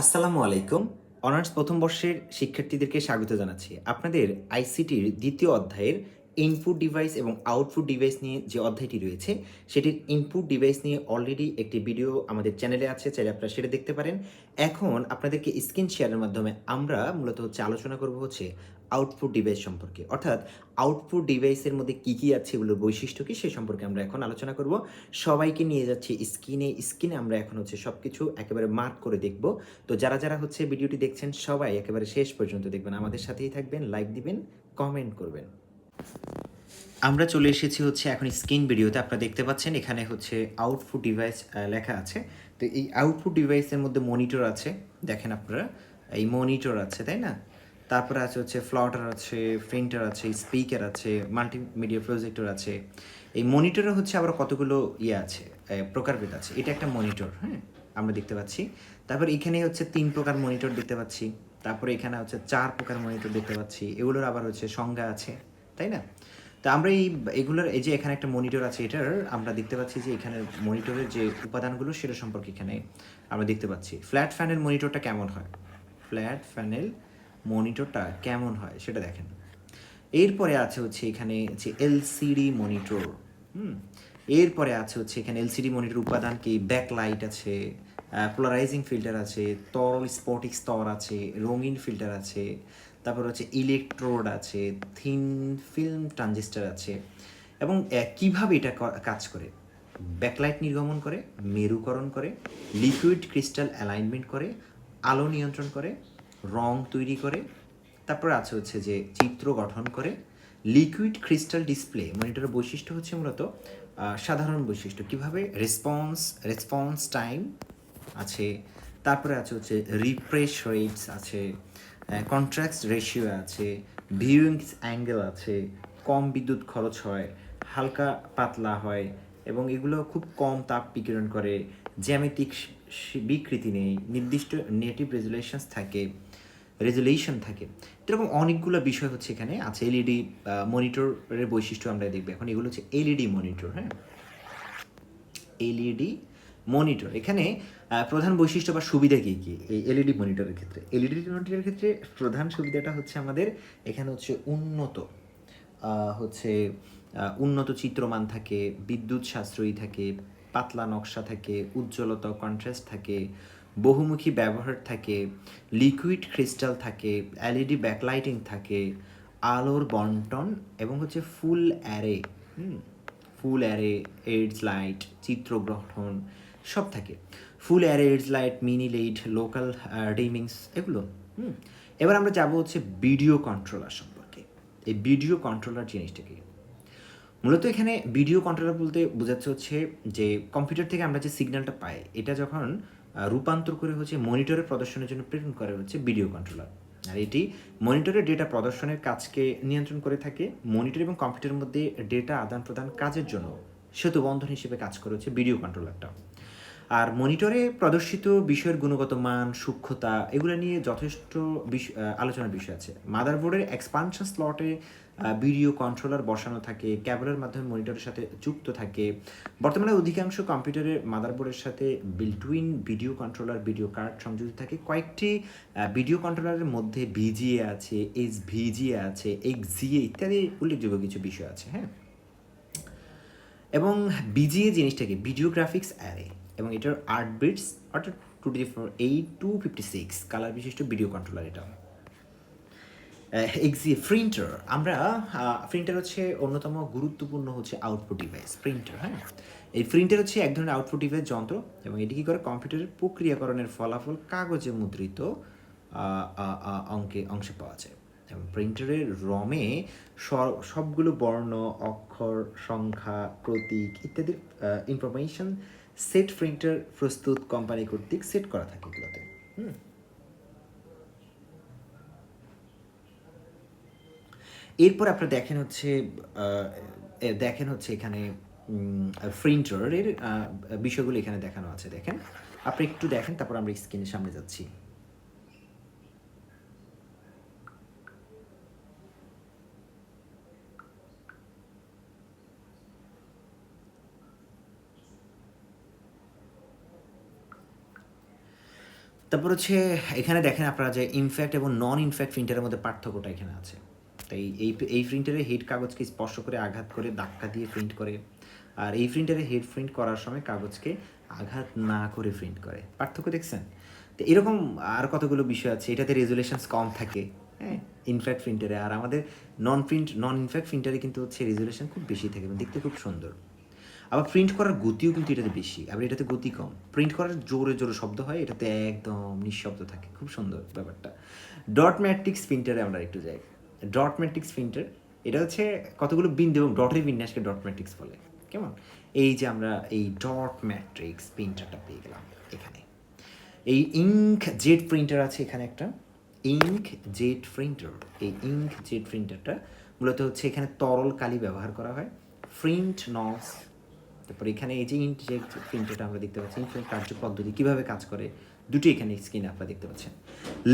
আসসালামু আলাইকুম। অনার্স প্রথম বর্ষের শিক্ষার্থীদেরকে স্বাগত জানাচ্ছি। আপনাদের আইসিটির দ্বিতীয় অধ্যায়ের ইনপুট ডিভাইস এবং আউটপুট ডিভাইস নিয়ে যে অধ্যায়টি রয়েছে, সেটির ইনপুট ডিভাইস নিয়ে অলরেডি একটি ভিডিও আমাদের চ্যানেলে আছে, চাইলে আপনারা সেটা দেখতে পারেন। এখন আপনাদেরকে স্ক্রিন শেয়ারের মাধ্যমে আমরা মূলত হচ্ছে আলোচনা করব হচ্ছে আউটপুট ডিভাইস সম্পর্কে। অর্থাৎ আউটপুট ডিভাইসের মধ্যে কী কী আছে, এগুলোর বৈশিষ্ট্য কী সে সম্পর্কে আমরা এখন আলোচনা করব। সবাইকে নিয়ে যাচ্ছি স্ক্রিনে স্ক্রিনে আমরা এখন হচ্ছে সব কিছু একেবারে মার্ক করে দেখব। তো যারা যারা হচ্ছে ভিডিওটি দেখছেন, সবাই একেবারে শেষ পর্যন্ত দেখবেন। আমাদের সাথেই থাকবেন লাইক দিবেন কমেন্ট করবেন। আমরা চলে এসেছি হচ্ছে এখন স্ক্রিন ভিডিওতে আপনারা দেখতে পাচ্ছেন, এখানে হচ্ছে আউটপুট ডিভাইস লেখা আছে। তো এই আউটপুট ডিভাইসের মধ্যে মনিটর আছে। দেখেন আপনারা, এই মনিটর আছে, তাই না? তারপরে আছে হচ্ছে ফ্লটার আছে প্রিন্টার আছে স্পিকার আছে মাল্টিমিডিয়া প্রজেক্টর আছে। এই মনিটরে হচ্ছে আবার কতগুলো ইয়ে আছে প্রকারভেদ আছে। এটা একটা মনিটর হ্যাঁ? আমরা দেখতে পাচ্ছি। তারপর এখানে হচ্ছে তিন প্রকার মনিটর দেখতে পাচ্ছি। তারপরে এখানে হচ্ছে চার প্রকার মনিটর দেখতে পাচ্ছি। এগুলোর আবার হচ্ছে সংজ্ঞা আছে, তাই না? তো আমরা এই, এগুলোর, এই যে এখানে একটা মনিটর আছে, এটার আমরা দেখতে পাচ্ছি যে এখানে মনিটরের যে উপাদানগুলো, সেটা সম্পর্কে এখানে আমরা দেখতে পাচ্ছি। ফ্ল্যাট ফ্যানের মনিটরটা কেমন হয়? ফ্ল্যাট ফ্যানেল মনিটরটা কেমন হয় সেটা দেখেন। এরপরে আছে হচ্ছে এখানে যে এলসিডি মনিটর, হুম? এরপরে আছে হচ্ছে এখানে এলসিডি মনিটর উপাদান কি? ব্যাকলাইট আছে পোলারাইজিং ফিল্টার আছে, তরল স্পটিক স্তর আছে, রঙিন ফিল্টার আছে, তারপর হচ্ছে ইলেকট্রোড আছে থিন ফিল্ম ট্রানজিস্টার আছে। এবং কীভাবে এটা কাজ করে? ব্যাকলাইট নির্গমন করে, মেরুকরণ করে লিকুইড ক্রিস্টাল অ্যালাইনমেন্ট করে, আলো নিয়ন্ত্রণ করে রং তৈরি করে, তারপর আছে হচ্ছে যে চিত্র গঠন করে লিকুইড ক্রিস্টাল ডিসপ্লে মনিটরের বৈশিষ্ট্য হচ্ছে মূলত সাধারণ বৈশিষ্ট্য। কীভাবে? রেসপন্স রেসপন্স টাইম আছে, তারপরে আছে হচ্ছে রিফ্রেশ রেটস আছে কন্ট্রাক্ট রেশিও আছে ভিউইং অ্যাঙ্গেল আছে, কম বিদ্যুৎ খরচ হয়, হালকা পাতলা হয়, এবং এগুলো খুব কম তাপ বিকিরণ করে, জ্যামিতিক বিকৃতি নেই, নির্দিষ্ট নেটিভ রেজুলেশনস থাকে। রেজুলেশন থাকে। এরকম অনেকগুলো বিষয় হচ্ছে এখানে। আছে এলইডি মনিটরের বৈশিষ্ট্য আমরা দেখব। এখন এগুলো হচ্ছে এলইডি মনিটর হ্যাঁ? LED monitor. এখানে প্রধান বৈশিষ্ট্য বা সুবিধা কী কী? এই এলইডি মনিটরের ক্ষেত্রে। এলইডি মনিটরের ক্ষেত্রে প্রধান সুবিধাটা হচ্ছে আমাদের এখানে হচ্ছে উন্নত হচ্ছে উন্নত চিত্রমান থাকে, বিদ্যুৎ সাশ্রয়ী থাকে, পাতলা নকশা থাকে, উজ্জ্বলতা কন্ট্রাস্ট থাকে বহুমুখী ব্যবহার থাকে লিকুইড ক্রিস্টাল থাকে এলইডি ব্যাকলাইটিং থাকে, আলোর বন্টন এবং হচ্ছে full array full array aids light চিত্রগ্রহণ সব থাকে। Full array aids light mini light local dimmings এগুলো, হুম। এবার আমরা যাব হচ্ছে ভিডিও কন্ট্রোলার সম্পর্কে। এই ভিডিও কন্ট্রোলার জিনিসটা কি মূলত এখানে ভিডিও কন্ট্রোলার বলতে বোঝাচ্ছে হচ্ছে যে কম্পিউটার থেকে আমরা যে সিগন্যালটা পাই, এটা যখন রূপান্তর করে হচ্ছে মনিটরে প্রদর্শনের জন্য প্রেরণ করে হচ্ছে ভিডিও কন্ট্রোলার আর এটি মনিটরে ডেটা প্রদর্শনের কাজকে নিয়ন্ত্রণ করে থাকে, মনিটর এবং কম্পিউটারের মধ্যে ডেটা আদান প্রদান কাজের জন্য সেতু বন্ধন হিসেবে কাজ করে হচ্ছে ভিডিও কন্ট্রোলারটা আর মনিটরে প্রদর্শিত বিষয়ের গুণগত মান, সূক্ষ্মতা, এগুলো নিয়ে যথেষ্ট আলোচনার বিষয় আছে। মাদারবোর্ডের এক্সপানশন স্লটে ভিডিও কন্ট্রোলার বসানো থাকে, ক্যাবলের মাধ্যমে মনিটরের সাথে যুক্ত থাকে। বর্তমানে অধিকাংশ কম্পিউটারের মাদারবোর্ডের সাথে built in video controller video card সংযুক্ত থাকে। কয়েকটি ভিডিও কন্ট্রোলারের মধ্যে ভিজিএ আছে এইচ ভিজিএ আছে এক্সজিএ ইত্যাদি উল্লেখযোগ্য কিছু বিষয় আছে হ্যাঁ? এবং বিজিএ জিনিসটাকে ভিডিও গ্রাফিক্স অ্যারে এবং এটার আট বিটস অর্থাৎ two D four eight two fifty six colour বিশিষ্ট ভিডিও কন্ট্রোলার এটা এক্সি প্রিন্টার আমরা প্রিন্টার হচ্ছে অন্যতম গুরুত্বপূর্ণ হচ্ছে আউটপুট ডিভাইস প্রিন্টার হ্যাঁ? এই প্রিন্টার হচ্ছে এক ধরনের আউটপুট ডিভাইস যন্ত্র এবং এটি কী করে? কম্পিউটারের প্রক্রিয়াকরণের ফলাফল কাগজে মুদ্রিত অঙ্কে, অংশে পাওয়া যায়। এবং প্রিন্টারের রমে সবগুলো বর্ণ, অক্ষর, সংখ্যা, প্রতীক ইত্যাদির ইনফরমেশন সেট প্রিন্টার প্রস্তুত কোম্পানি কর্তৃক সেট করা থাকে এগুলোতে। এরপর আপনারা দেখেন হচ্ছে দেখেন হচ্ছে এখানে প্রিন্টারের বিষয়গুলো এখানে দেখানো আছে। দেখেন, আপনি একটু দেখেন, তারপর আমরা স্ক্রিনের সামনে যাচ্ছি। তারপর হচ্ছে, এখানে দেখেন আপনারা যে ইনফ্যাক্ট এবং নন ইনফ্যাক্ট প্রিন্টারের মধ্যে পার্থক্যটা এখানে আছে। তাই এই এই প্রিন্টারে হেড কাগজকে স্পর্শ করে আঘাত করে, ধাক্কা দিয়ে প্রিন্ট করে। আর এই প্রিন্টারে হেড প্রিন্ট করার সময় কাগজকে আঘাত না করে প্রিন্ট করে। পার্থক্য দেখছেন? তো এরকম আর কতগুলো বিষয় আছে? এটাতে রেজুলেশনস কম থাকে হ্যাঁ ইনফ্যাক্ট প্রিন্টারে আর আমাদের নন প্রিন্ট নন ইনফ্যাক্ট প্রিন্টারে কিন্তু হচ্ছে রেজুলেশন খুব বেশি থাকে দেখতে খুব সুন্দর। আবার প্রিন্ট করার গতিও কিন্তু এটাতে বেশি। আবার এটাতে গতি কম। প্রিন্ট করার জোরে জোরে শব্দ হয়, এটাতে একদম নিঃশব্দ থাকে। খুব সুন্দর ব্যাপারটা। ডট ম্যাট্রিক্স প্রিন্টারে আমরা একটু যাই। ডট ম্যাট্রিক্স প্রিন্টার এটা হচ্ছে কতগুলো বিন্দু এবং ডটের বিন্যাসকে ডট ম্যাট্রিক্স বলে। কেমন? এই যে আমরা এই ডট ম্যাট্রিক্স প্রিন্টারটা পেয়ে গেলাম এখানে। এই ইঙ্ক জেট প্রিন্টার আছে এখানে একটা। ইঙ্ক জেট প্রিন্টার এই ইঙ্ক জেট প্রিন্টারটা মূলত হচ্ছে এখানে তরল কালি ব্যবহার করা হয়। প্রিন্ট নস তারপর এখানে এই যে ইঙ্ক জেট প্রিন্টারটা আমরা দেখতে পাচ্ছি ইঙ্ক কার্য পদ্ধতি কীভাবে কাজ করে, দুটি এখানে স্ক্রিনে আপনারা দেখতে পাচ্ছেন।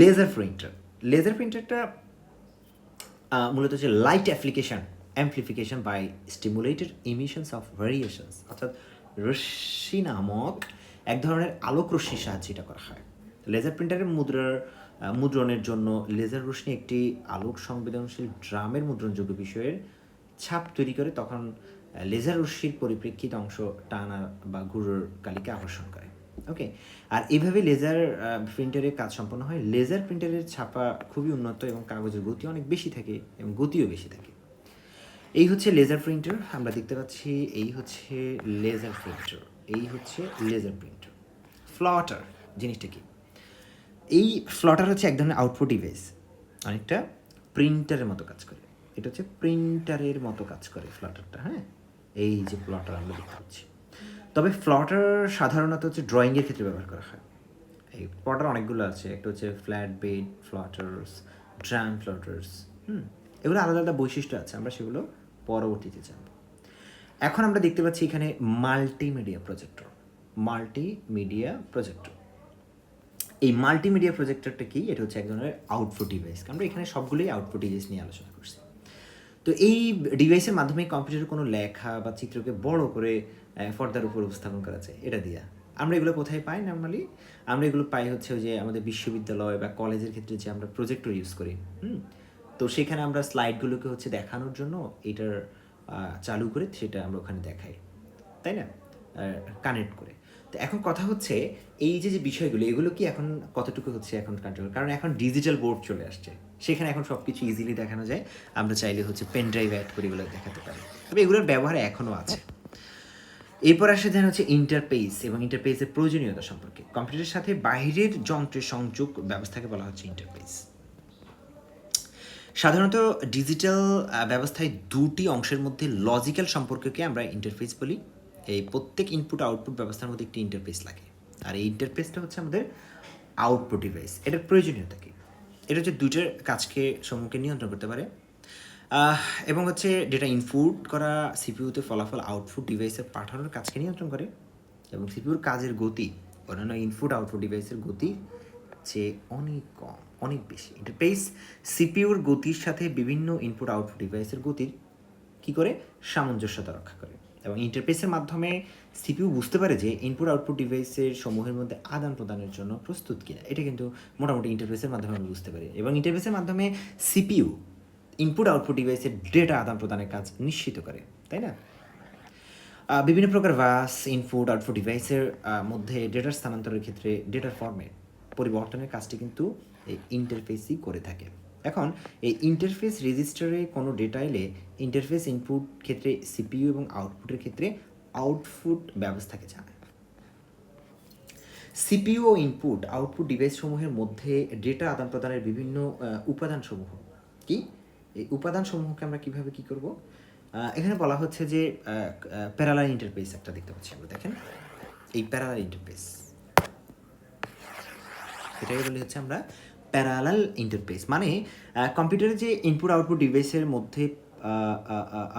লেজার প্রিন্টার লেজার প্রিন্টারটা মূলত হচ্ছে light application amplification by stimulated emissions of variations অর্থাৎ রশ্মি নামক এক ধরনের আলোক রশ্মির সাহায্যে এটা করা হয়। লেজার প্রিন্টারের মুদ্রার মুদ্রণের জন্য লেজার রশ্মি একটি আলোক সংবেদনশীল ড্রামের মুদ্রণযোগ্য বিষয়ের ছাপ তৈরি করে, তখন লেজার রশ্মির পরিপ্রেক্ষিত অংশ টানা বা ঘুরোর কালিকে আকর্ষণ করে। ওকে আর এইভাবে লেজার প্রিন্টারের কাজ সম্পন্ন হয়। লেজার প্রিন্টারের ছাপা খুবই উন্নত এবং কাগজের গতি অনেক বেশি থাকে এবং গতিও বেশি থাকে। এই হচ্ছে লেজার প্রিন্টার আমরা দেখতে পাচ্ছি এই হচ্ছে লেজার প্রিন্টার এই হচ্ছে লেজার প্রিন্টার ফ্লটার জিনিসটা কি? এই ফ্লটার হচ্ছে এক ধরনের আউটপুট ডিভাইস অনেকটা প্রিন্টারের মতো কাজ করে। এটা হচ্ছে প্রিন্টারের মতো কাজ করে ফ্লটারটা হ্যাঁ? এই যে প্লটার আমরা দেখতে পাচ্ছি। তবে ফ্লটার সাধারণত হচ্ছে ড্রয়িংয়ের ক্ষেত্রে ব্যবহার করা হয়। এই প্লটার অনেকগুলো আছে। একটা হচ্ছে flat bed plotters drum plotters হুম, এগুলো আলাদা আলাদা বৈশিষ্ট্য আছে। আমরা সেগুলো পরবর্তীতে জানব। এখন আমরা দেখতে পাচ্ছি এখানে মাল্টিমিডিয়া প্রজেক্টর মাল্টিমিডিয়া প্রজেক্টর এই মাল্টিমিডিয়া প্রজেক্টরটা কি? এটা হচ্ছে এক ধরনের আউটপুট ডিভাইস আমরা এখানে সবগুলোই আউটপুট ডিভাইস নিয়ে আলোচনা তো এই ডিভাইসের মাধ্যমে কম্পিউটারে কোনো লেখা বা চিত্রকে বড় করে আহ, পর্দার উপর উপস্থাপন করা যায়। এটা দিয়া। আমরা এগুলো কোথায় পাই নর্মালি আমরা এগুলো পাই হচ্ছে যে আমাদের বিশ্ববিদ্যালয় বা কলেজের ক্ষেত্রে যে আমরা প্রজেক্টর ইউজ করি হুম? তো সেখানে আমরা স্লাইডগুলোকে হচ্ছে দেখানোর জন্য এটার চালু করে সেটা আমরা ওখানে দেখাই তাই না? কানেক্ট করে। তো এখন কথা হচ্ছে এই যে যে বিষয়গুলো এগুলো কি এখন কতটুকু হচ্ছে এখন কার্যকর কারণ এখন ডিজিটাল বোর্ড চলে আসছে। সেখানে এখন সব কিছু ইজিলি দেখানো যায়। আমরা চাইলে হচ্ছে পেন ড্রাইভ অ্যাড করে এগুলো দেখাতে পারি। তবে এগুলোর ব্যবহার এখনও আছে। এরপর আসে দেন হচ্ছে ইন্টারপেস এবং ইন্টারপেসের প্রয়োজনীয়তা সম্পর্কে। কম্পিউটারের সাথে বাইরের যন্ত্রের সংযোগ ব্যবস্থাকে বলা হচ্ছে ইন্টারপেস সাধারণত ডিজিটাল ব্যবস্থায় দুটি অংশের মধ্যে লজিক্যাল সম্পর্ককে আমরা ইন্টারফেস বলি। এই প্রত্যেক ইনপুট আউটপুট ব্যবস্থার মধ্যে একটি ইন্টারফেস লাগে। আর এই ইন্টারফেসটা হচ্ছে আমাদের আউটপুট ডিভাইস এটার প্রয়োজনীয়তা কি? এটা হচ্ছে দুইটার কাজকে সম্মুখে নিয়ন্ত্রণ করতে পারে। এবং হচ্ছে ডেটা ইনপুট করা সিপিইউতে ফলাফল আউটপুট ডিভাইসের পাঠানোর কাজকে নিয়ন্ত্রণ করে। এবং সিপিউর কাজের গতি, অন্যান্য ইনপুট আউটপুট ডিভাইসের গতি চেয়ে অনেক কম, অনেক বেশি। ইন্টারফেস সিপিউর গতির সাথে বিভিন্ন ইনপুট আউটপুট ডিভাইসের গতির কি করে? সামঞ্জস্যতা রক্ষা করে। এবং ইন্টারফেসের মাধ্যমে সিপিইউ বুঝতে পারে যে ইনপুট আউটপুট ডিভাইসের সমূহের মধ্যে আদান প্রদানের জন্য প্রস্তুত কিনা। এটা কিন্তু মোটামুটি ইন্টারফেসের মাধ্যমে আমরা বুঝতে পারি। এবং ইন্টারফেসের মাধ্যমে সিপিইউ ইনপুট আউটপুট ডিভাইসের ডেটা আদান প্রদানের কাজ নিশ্চিত করে, তাই না? বিভিন্ন প্রকার ভাস ইনপুট আউটপুট ডিভাইসের মধ্যে ডেটার স্থানান্তরের ক্ষেত্রে ডেটার ফরম্যাট পরিবর্তনের কাজটি কিন্তু এই ইন্টারফেসই করে থাকে। এখন এই ইন্টারফেস রেজিস্টারে কোনো ডেটা এলে ইন্টারফেস ইনপুট ক্ষেত্রে সিপিইউ এবং আউটপুটের ক্ষেত্রে আউটপুট ব্যবস্থাকে জানায়। সিপিইউ ও ইনপুট আউটপুট ডিভাইসসমূহের মধ্যে ডেটা আদান প্রদানের বিভিন্ন উপাদানসমূহ কি? এই উপাদানসমূহকে আমরা কীভাবে কি করব? এখানে বলা হচ্ছে যে প্যারালাল ইন্টারফেস একটা দেখতে পাচ্ছি আমরা, দেখেন। এই প্যারালাল ইন্টারফেস এটাকে বলি হচ্ছে আমরা প্যারালাল ইন্টারফেস মানে কম্পিউটারের যে ইনপুট আউটপুট ডিভাইসের মধ্যে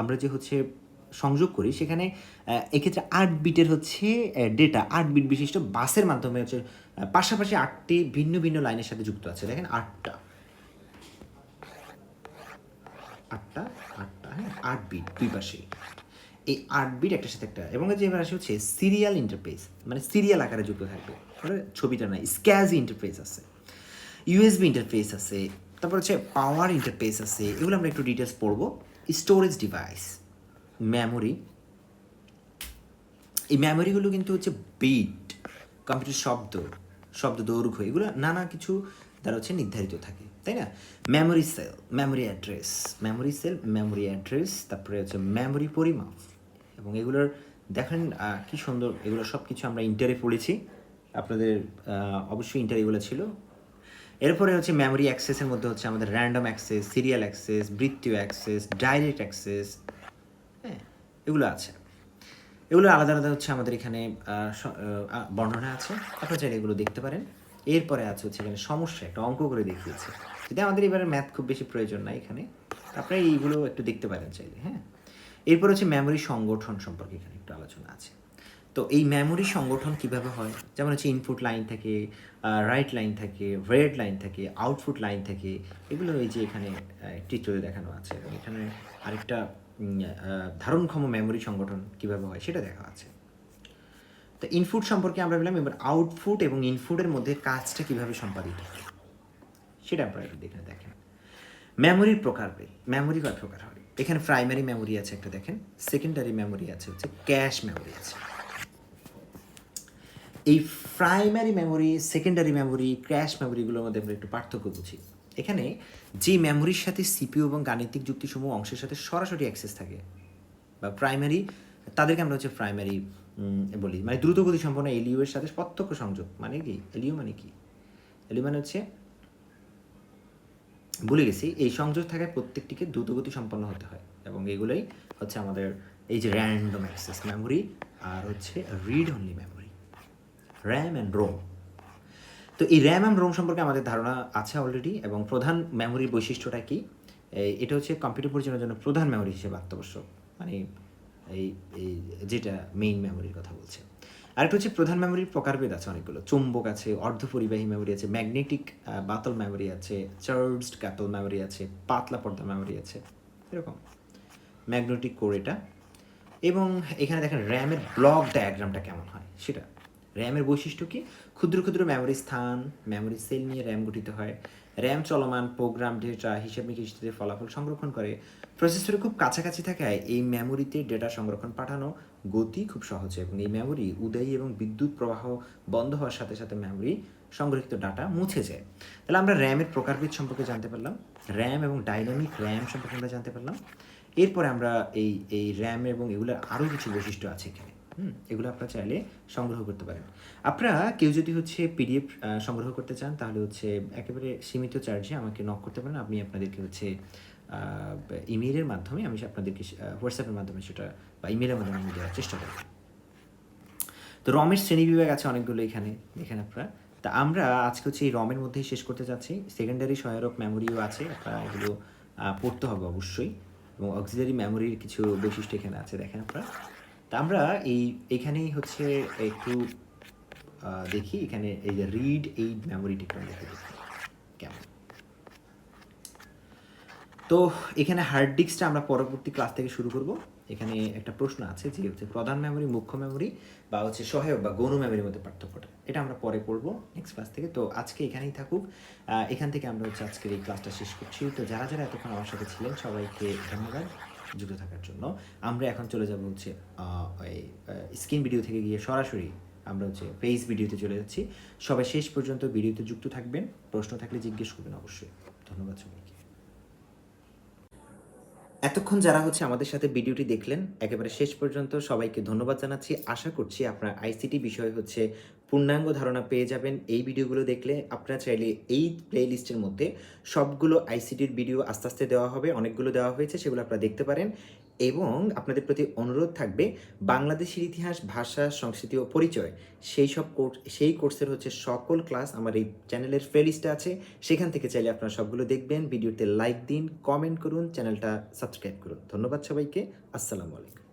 আমরা যে হচ্ছে সংযোগ করি, সেখানে এক্ষেত্রে আট বিটের হচ্ছে ডেটা আট বিট বিশিষ্ট বাসের মাধ্যমে হচ্ছে পাশাপাশি আটটি ভিন্ন ভিন্ন লাইনের সাথে যুক্ত আছে। দেখেন, আটটা। আটটা আটটা হ্যাঁ আট বিট দুই পাশে। এই আট বিট একটার সাথে একটা। এবং যে এবার আসে হচ্ছে সিরিয়াল ইন্টারফেস মানে সিরিয়াল আকারে যুক্ত থাকবে। ছবিটা নাই স্ক্যাজি ইন্টারফেস আছে। ইউএসবি ইন্টারফেস আছে, তারপর হচ্ছে পাওয়ার ইন্টারফেস আছে, এগুলো আমরা একটু ডিটেলস পড়ব। স্টোরেজ ডিভাইস মেমোরি এই মেমোরিগুলো কিন্তু হচ্ছে বিট কম্পিউটার শব্দ শব্দ দৈর্ঘ্য, এগুলো নানা কিছু দ্বারা হচ্ছে নির্ধারিত থাকে, তাই না? Memory cell memory address memory cell memory address তারপরে হচ্ছে মেমোরি পরিমাপ এবং এগুলোর দেখেন কি সুন্দর, এগুলো সব কিছু আমরা ইন্টারে পড়েছি। আপনাদের অবশ্যই ইন্টার এগুলো ছিল। এরপরে হচ্ছে মেমোরি অ্যাক্সেসের মধ্যে হচ্ছে আমাদের র্যান্ডম অ্যাক্সেস সিরিয়াল অ্যাক্সেস বৃত্তীয় অ্যাক্সেস ডাইরেক্ট অ্যাক্সেস হ্যাঁ এগুলো আছে। এগুলো আলাদা আলাদা হচ্ছে আমাদের এখানে বর্ণনা আছে। আপনারা চাইলে এগুলো দেখতে পারেন। এরপরে আছে হচ্ছে এখানে সমস্যা, একটা অঙ্ক করে দেখিয়েছে। যদি আমাদের এবারে ম্যাথ খুব বেশি প্রয়োজন নাই এখানে, আপনারা এইগুলো একটু দেখতে পারেন চাইলে হ্যাঁ। এরপর হচ্ছে মেমোরি সংগঠন সম্পর্কে এখানে একটু আলোচনা আছে। তো এই মেমোরি সংগঠন কীভাবে হয়? যেমন হচ্ছে ইনপুট লাইন থাকে রাইট লাইন থাকে রেড লাইন থাকে আউটপুট লাইন থাকে, এগুলো এই যে এখানে চিত্রে দেখানো আছে। এবং এখানে আরেকটা ধারণক্ষম মেমোরি সংগঠন কীভাবে হয় সেটা দেখা আছে। তো ইনপুট সম্পর্কে আমরা বললাম, এবার আউটপুট এবং ইনপুটের মধ্যে কাজটা কীভাবে সম্পাদিত হয়, সেটা আপনারা একটু দেখে দেখেন। মেমোরির প্রকারভেদ মেমোরি কয় প্রকার হয়? এখানে প্রাইমারি মেমোরি আছে একটা দেখেন সেকেন্ডারি মেমোরি আছে, হচ্ছে ক্যাশ মেমোরি আছে। এই primary memory secondary memory cache মেমোরিগুলোর মধ্যে আমরা একটু পার্থক্য বুঝি। এখানে যে মেমোরির সাথে সিপিইউ এবং গাণিতিক যুক্তিসমূহ অংশের সাথে সরাসরি অ্যাক্সেস থাকে, বা প্রাইমারি তাদেরকে আমরা হচ্ছে প্রাইমারি বলি। মানে দ্রুতগতি সম্পন্ন এলিউ এর সাথে প্রত্যক্ষ সংযোগ মানে কি? এলিউ মানে কি? এলিউ মানে হচ্ছে, ভুলে গেছি, এই সংযোগ থাকায় প্রত্যেকটিকে দ্রুতগতি সম্পন্ন হতে হয়, এবং এগুলোই হচ্ছে আমাদের এই যে র্যান্ডম অ্যাক্সেস মেমোরি আর হচ্ছে read only memory RAM and ROM. তো এই র্যাম অ্যান্ড রোম সম্পর্কে আমাদের ধারণা আছে অলরেডি এবং প্রধান মেমোরির বৈশিষ্ট্যটা কি? এটা হচ্ছে কম্পিউটার পরিচালনার জন্য প্রধান মেমোরি হিসেবে আত্মবশ্যক মানে এই এই যেটা মেইন মেমোরির কথা বলছে। আরেকটা হচ্ছে প্রধান মেমোরির প্রকারভেদ আছে অনেকগুলো। চুম্বক আছে, অর্ধপরিবাহী মেমোরি আছে ম্যাগনেটিক বাতল মেমোরি আছে চার্জড ক্যাপল মেমোরি আছে, পাতলা পর্দা মেমোরি আছে, এরকম। ম্যাগনেটিক কোর এটা। এবং এখানে দেখেন র্যামের ব্লক ডায়াগ্রামটা কেমন হয়, সেটা। র্যামের বৈশিষ্ট্য কি? ক্ষুদ্র ক্ষুদ্র মেমোরি স্থান মেমোরি সেল নিয়ে র্যাম গঠিত হয়। র্যাম চলমান প্রোগ্রাম ডেটা হিসাব নিকেশের ফলাফল সংরক্ষণ করে। প্রসেসরে খুব কাছাকাছি থাকায় এই মেমোরিতে ডেটা সংরক্ষণ পাঠানো গতি খুব সহজ এবং এই মেমোরি উদয়ী এবং বিদ্যুৎ প্রবাহ বন্ধ হওয়ার সাথে সাথে মেমোরি সংরক্ষিত ডাটা মুছে যায়। তাহলে আমরা র্যামের প্রকারভেদ সম্পর্কে জানতে পারলাম। র্যাম এবং ডাইনামিক র্যাম সম্পর্কে আমরা জানতে পারলাম। এরপরে আমরা এই এই র্যাম এবং এগুলোর আরও কিছু বৈশিষ্ট্য আছে এখানে। হুম, এগুলো আপনারা চাইলে সংগ্রহ করতে পারেন। আপনারা কেউ যদি হচ্ছে পিডিএফ সংগ্রহ করতে চান, তাহলে হচ্ছে একেবারে সীমিত চার্জে আমাকে নক করতে পারেন। আমি আপনাদেরকে হচ্ছে ইমেইলের মাধ্যমে আমি আপনাদেরকে হোয়াটসঅ্যাপের মাধ্যমে সেটা বা ইমেলের মাধ্যমে আমি দেওয়ার চেষ্টা করব। তো রমের শ্রেণি বিভাগ আছে অনেকগুলো এখানে দেখেন আপনারা। তা আমরা আজকে হচ্ছে এই রমের মধ্যেই শেষ করতে যাচ্ছি। সেকেন্ডারি সহায়ক মেমোরিও আছে, আপনারা এগুলো পড়তে হবে অবশ্যই। এবং অক্সিলারি মেমোরির কিছু বৈশিষ্ট্য এখানে আছে, দেখেন আপনারা। তা আমরা এই, এখানেই হচ্ছে একটু দেখি, এখানে এই যে রিড এই মেমোরিটি একটু দেখে দেখি, কেমন? তো এখানে হার্ড ডিস্কটা আমরা পরবর্তী ক্লাস থেকে শুরু করব। এখানে একটা প্রশ্ন আছে যে হচ্ছে প্রধান মেমোরি মুখ্য মেমোরি বা হচ্ছে সহায়ক বা গৌণ মেমোরির মধ্যে পার্থক্যটা। এটা আমরা পরে পড়ব নেক্সট ক্লাস থেকে। তো আজকে এখানেই থাকুক। এখান থেকে আমরা হচ্ছে আজকের এই ক্লাসটা শেষ করছি। তো যারা যারা এতক্ষণ আমার সাথে ছিলেন, সবাইকে ধন্যবাদ। যুক্ত থাকার জন্য। আমরা এখন চলে যাব হচ্ছে স্ক্রিন ভিডিও থেকে গিয়ে সরাসরি আমরা হচ্ছে ফেস ভিডিওতে চলে যাচ্ছি। সবাই শেষ পর্যন্ত ভিডিওতে যুক্ত থাকবেন। প্রশ্ন থাকলে জিজ্ঞেস করবেন অবশ্যই। ধন্যবাদ সবাইকে। এতক্ষণ যারা হচ্ছে আমাদের সাথে ভিডিওটি দেখলেন, একেবারে শেষ পর্যন্ত সবাইকে ধন্যবাদ জানাচ্ছি। আশা করছি আপনার আইসিটি বিষয় হচ্ছে পূর্ণাঙ্গ ধারণা পেয়ে যাবেন। এই ভিডিওগুলো দেখলে আপনারা চাইলে এই প্লেলিস্টের মধ্যে সবগুলো আইসিটির ভিডিও আস্তে আস্তে দেওয়া হবে, অনেকগুলো দেওয়া হয়েছে, সেগুলো আপনারা দেখতে পারেন। এবং আপনাদের প্রতি অনুরোধ থাকবে বাংলাদেশের ইতিহাস, ভাষা, সংস্কৃতি ও পরিচয়। সেই সব কোর্স, সেই কোর্সের হচ্ছে সকল ক্লাস আমার এই চ্যানেলের প্লেলিস্টে আছে। সেখান থেকে চাইলে আপনারা সবগুলো দেখবেন। ভিডিওতে লাইক দিন কমেন্ট করুন, চ্যানেলটা সাবস্ক্রাইব করুন। ধন্যবাদ সবাইকে। আসসালামু আলাইকুম।